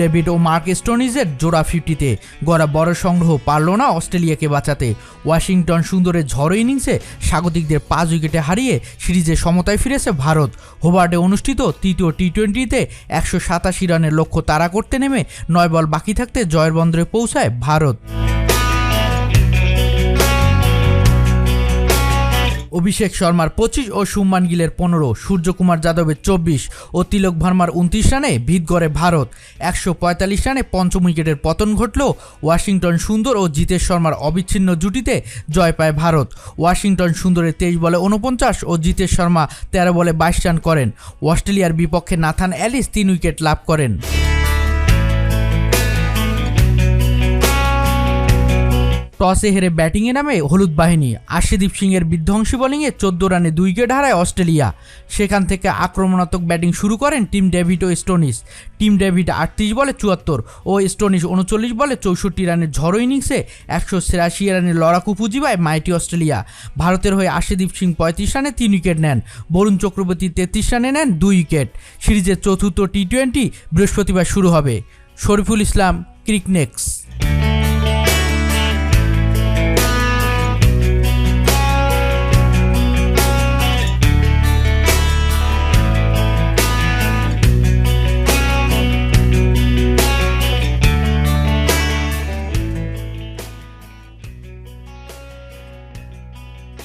David ও mark স্টোনিজের জোড়া ফিফটিতে। গড়া বড় সংগ্রহ পারল না অস্ট্রেলিয়াকে বাঁচাতে। ওয়াশিংটন সুন্দরের ঝড়ো ইনিংসে স্বাগতিকদের পাঁচ উইকেটে হারিয়ে সিরিজে সমতায় ফিরেছে ভারত। হোবার্ডে অনুষ্ঠিত তৃতীয় টি টোয়েন্টিতে একশো সাতাশি রানের লক্ষ্য তাড়া করতে নেমে নয় বল বাকি থাকতে জয়ের বন্দরে পৌঁছায় ভারত। অভিষেক শর্মার পঁচিশ ও সুম্মান গিলের পনেরো, সূর্যকুমার যাদবের চব্বিশ ও তিলক ভার্মার উনত্রিশ রানে ভিত গড়ে ভারত। একশো পঁয়তাল্লিশ রানে পঞ্চম উইকেটের পতন ঘটল ওয়াশিংটন সুন্দর ও জিতেশ শর্মার অবিচ্ছিন্ন জুটিতে জয় পায় ভারত। ওয়াশিংটন সুন্দরের তেইশ বলে উনপঞ্চাশ ও জিতেশ শর্মা তেরো বলে বাইশ রান করেন। অস্ট্রেলিয়ার বিপক্ষে নাথান অ্যালিস তিন উইকেট লাভ করেন। টসে হেরে ব্যাটিংয়ে নামে হলুদ বাহিনী। আশিদীপ সিংয়ের বিধ্বংসী বোলিংয়ে চোদ্দ রানে দুই উইকেট হারায় অস্ট্রেলিয়া। সেখান থেকে আক্রমণাত্মক ব্যাটিং শুরু করেন টিম ডেভিড ও স্টোনিস। টিম ডেভিড আটত্রিশ বলে চুয়াত্তর ও স্টোনিস উনচল্লিশ বলে চৌষট্টি রানের ঝড়ো ইনিংসে একশো ছিয়াশি রানের লড়াকু পুঁজি পায় মাইটি অস্ট্রেলিয়া। ভারতের হয়ে আশিদীপ সিং পঁয়ত্রিশ রানে তিন উইকেট নেন। বরুণ চক্রবর্তী তেত্রিশ রানে নেন দুই উইকেট। সিরিজের চতুর্থ টি টোয়েন্টি বৃহস্পতিবার শুরু হবে। শরীফুল ইসলাম, ক্রিকনেক্স।